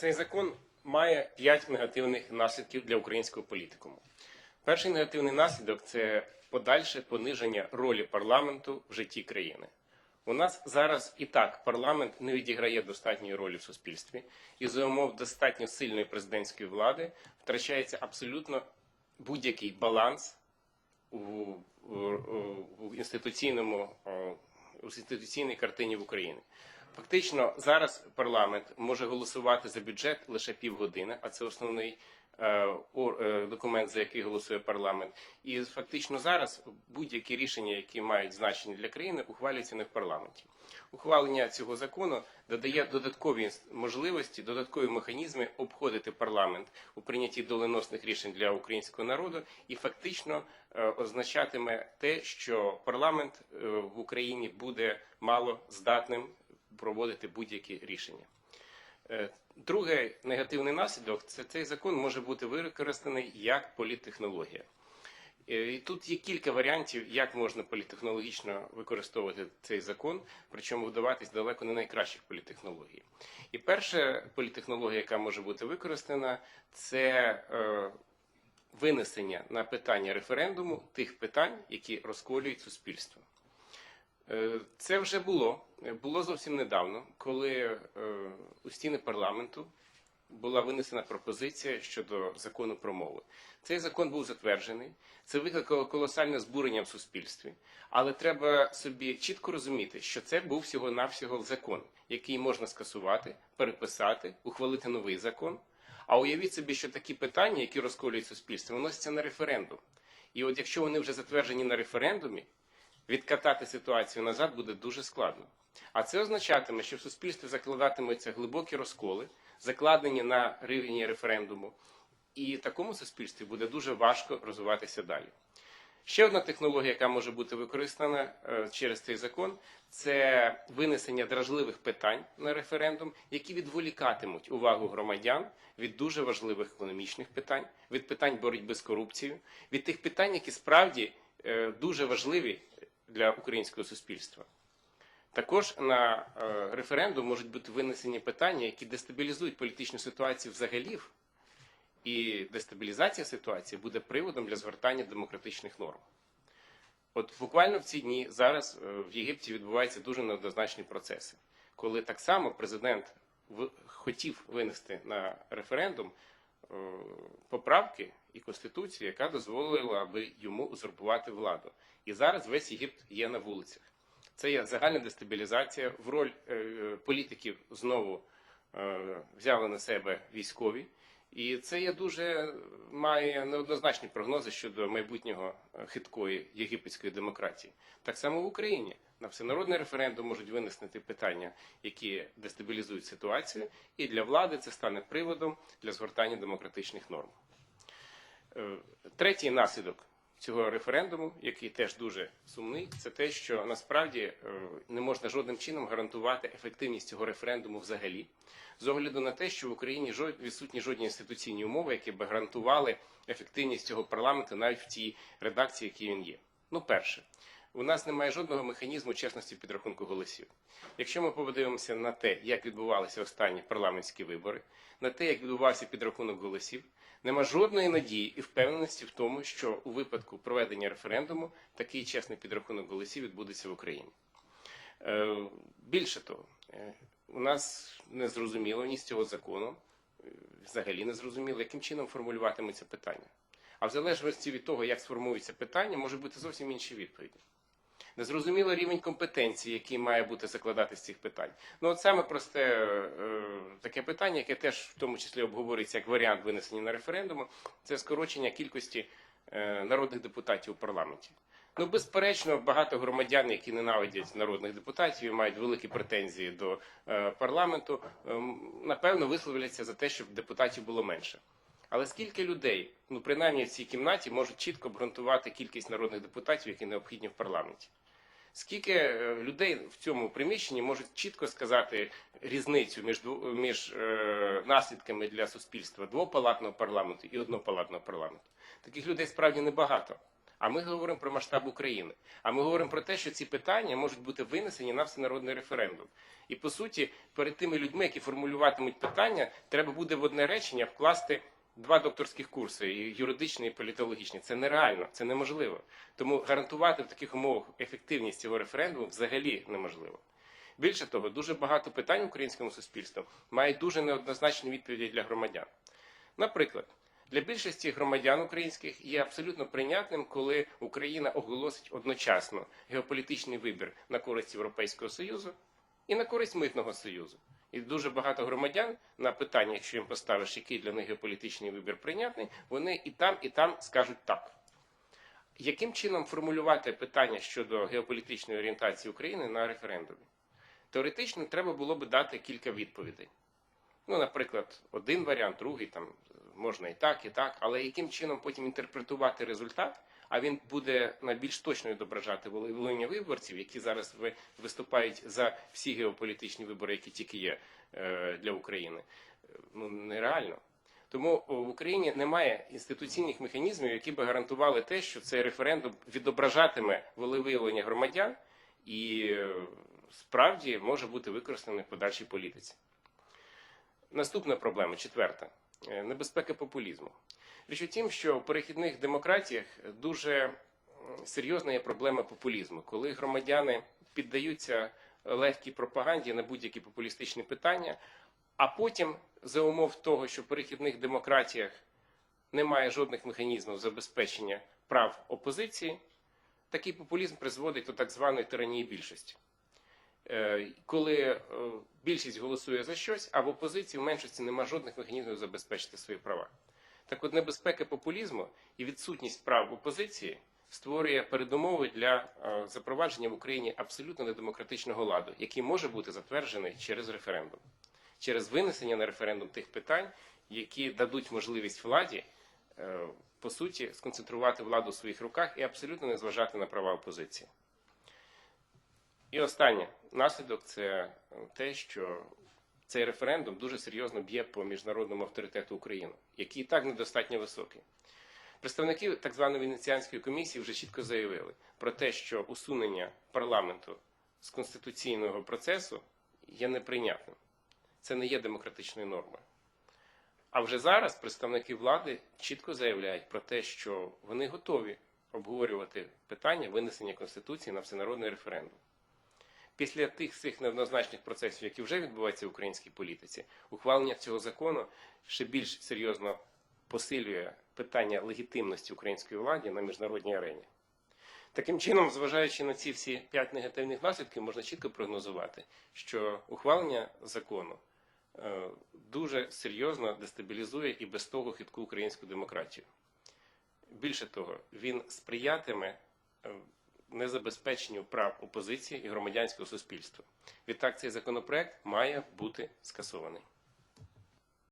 Цей закон має п'ять негативних наслідків для українського політикуму. Перший негативний наслідок це подальше пониження ролі парламенту в житті країни. У нас зараз і так парламент не відіграє достатньої ролі в суспільстві, і за умов достатньо сильної президентської влади втрачається абсолютно будь-який баланс у, у, у інституційному у інституційній картині в Україні. Фактично зараз парламент може голосувати за бюджет лише півгодини, а це основний е, е, документ, за який голосує парламент. І фактично зараз будь-які рішення, які мають значення для країни, ухвалюються не в парламенті. Ухвалення цього закону додає додаткові можливості, додаткові механізми обходити парламент у прийнятті доленосних рішень для українського народу, і фактично е, означатиме те, що парламент в Україні буде мало здатним проводити будь-які рішення. Е, Другий негативний наслідок це цей закон може бути використаний як політтехнологія. Е, І тут є кілька варіантів, як можна політтехнологічно використовувати цей закон, причому вдаватись далеко не найкращих політтехнологій. І перша політтехнологія, яка може бути використана, це е, винесення на питання референдуму тих питань, які розколюють суспільство. Е, Це вже було. Е, Було зовсім недавно, коли е, у стіни парламенту була винесена пропозиція щодо закону про мову. Цей закон був затверджений. Це викликало колосальне збурення в суспільстві. Але треба собі чітко розуміти, що це був всього-навсього закон, який можна скасувати, переписати, ухвалити новий закон. А уявіть собі, що такі питання, які розколюють суспільство, виносяться на референдум. І от якщо вони вже затверджені на референдумі, відкатати ситуацію назад буде дуже складно. А це означатиме, що в суспільстві закладатимуться глибокі розколи, закладені на рівні референдуму, і такому суспільстві буде дуже важко розвиватися далі. Ще одна технологія, яка може бути використана е, через цей закон, це винесення дражливих питань на референдум, які відволікатимуть увагу громадян від дуже важливих економічних питань, від питань боротьби з корупцією, від тих питань, які справді е, дуже важливі для українського суспільства. Також на е, референдум можуть бути винесені питання, які дестабілізують політичну ситуацію взагалі, і дестабілізація ситуації буде приводом для згортання демократичних норм. От буквально в ці дні зараз е, в Єгипті відбуваються дуже неоднозначні процеси, коли так само президент хотів винести на референдум поправки і конституції, яка дозволила би йому узурпувати владу. І зараз весь Єгипт є на вулицях. Це є загальна дестабілізація. В роль е, політиків знову е, взяли на себе військові. І це є дуже має неоднозначні прогнози щодо майбутнього е, хиткої єгипетської демократії. Так само в Україні на всенародний референдум можуть винести питання, які дестабілізують ситуацію, і для влади це стане приводом для згортання демократичних норм. Е, Третій наслідок цього референдуму, який теж дуже сумний, це те, що насправді е, не можна жодним чином гарантувати ефективність цього референдуму взагалі, з огляду на те, що в Україні відсутні жодні інституційні умови, які б гарантували ефективність цього парламенту навіть в тій редакції, якій він є. Ну, перше, у нас немає жодного механізму чесності підрахунку голосів. Якщо ми подивимося на те, як відбувалися останні парламентські вибори, на те, як відбувався підрахунок голосів, нема жодної надії і впевненості в тому, що у випадку проведення референдуму такий чесний підрахунок голосів відбудеться в Україні. Е, Більше того, е, у нас не зрозуміло ні з цього закону, е, взагалі не зрозуміло, яким чином формулюватиметься питання. А в залежності від того, як сформується питання, може бути зовсім інші відповіді. Незрозуміло рівень компетенції, який має бути закладати з цих питань. Ну, от саме просте е, таке питання, яке теж в тому числі обговорюється як варіант винесення на референдуму, це скорочення кількості е, народних депутатів у парламенті. Ну, безперечно, багато громадян, які ненавидять народних депутатів і мають великі претензії до е, парламенту, ем, напевно, висловляться за те, щоб депутатів було менше. Але скільки людей, ну принаймні в цій кімнаті, можуть чітко обґрунтувати кількість народних депутатів, які необхідні в парламенті? Скільки е, людей в цьому приміщенні можуть чітко сказати різницю між, між е, наслідками для суспільства двопалатного парламенту і однопалатного парламенту? Таких людей справді небагато. А ми говоримо про масштаб України. А ми говоримо про те, що ці питання можуть бути винесені на всенародний референдум. І по суті, перед тими людьми, які формулюватимуть питання, треба буде в одне речення вкласти два докторських курси і юридичний, і політологічний. Це нереально, це неможливо. Тому гарантувати в таких умовах ефективність цього референдуму взагалі неможливо. Більше того, дуже багато питань українському суспільству мають дуже неоднозначні відповіді для громадян. Наприклад, для більшості громадян українських є абсолютно прийнятним, коли Україна оголосить одночасно геополітичний вибір на користь Європейського Союзу і на користь митного союзу. І дуже багато громадян на питання, якщо їм поставиш, який для них геополітичний вибір прийнятний, вони і там, і там скажуть так. Яким чином формулювати питання щодо геополітичної орієнтації України на референдумі? Теоретично треба було би дати кілька відповідей. Ну, наприклад, один варіант, другий там можна і так, і так, але яким чином потім інтерпретувати результат, а він буде найбільш точно відображати волевиявлення виборців, які зараз виступають за всі геополітичні вибори, які тільки є е, для України. Ну нереально. Тому в Україні немає інституційних механізмів, які би гарантували те, що цей референдум відображатиме волевиявлення громадян і е, справді може бути використаний в подальшій політиці. Наступна проблема, четверта Е, небезпека популізму. Річ у тім, що в перехідних демократіях дуже серйозна є проблема популізму, коли громадяни піддаються легкій пропаганді на будь-які популістичні питання, а потім, за умов того, що в перехідних демократіях немає жодних механізмів забезпечення прав опозиції, такий популізм призводить до так званої тиранії більшості. Е, Коли е, більшість голосує за щось, а в опозиції в меншості немає жодних механізмів забезпечити свої права. Так от небезпека популізму і відсутність прав опозиції створює передумови для е, запровадження в Україні абсолютно недемократичного ладу, який може бути затверджений через референдум, через винесення на референдум тих питань, які дадуть можливість владі е, по суті сконцентрувати владу в своїх руках і абсолютно не зважати на права опозиції. І останнє наслідок це те, що цей референдум дуже серйозно б'є по міжнародному авторитету України, який і так недостатньо високий. Представники так званої Венеціанської комісії вже чітко заявили про те, що усунення парламенту з конституційного процесу є неприйнятним. Це не є демократичною нормою. А вже зараз представники влади чітко заявляють про те, що вони готові обговорювати питання винесення Конституції на всенародний референдум. Після тих всіх неоднозначних процесів, які вже відбуваються в українській політиці, ухвалення цього закону ще більш серйозно посилює питання легітимності української влади на міжнародній арені. Таким чином, зважаючи на ці всі п'ять негативних наслідків, можна чітко прогнозувати, що ухвалення закону е, дуже серйозно дестабілізує і без того хитку українську демократію. Більше того, він сприятиме е, незабезпеченню прав опозиції і громадянського суспільства. Відтак, цей законопроект має бути скасований.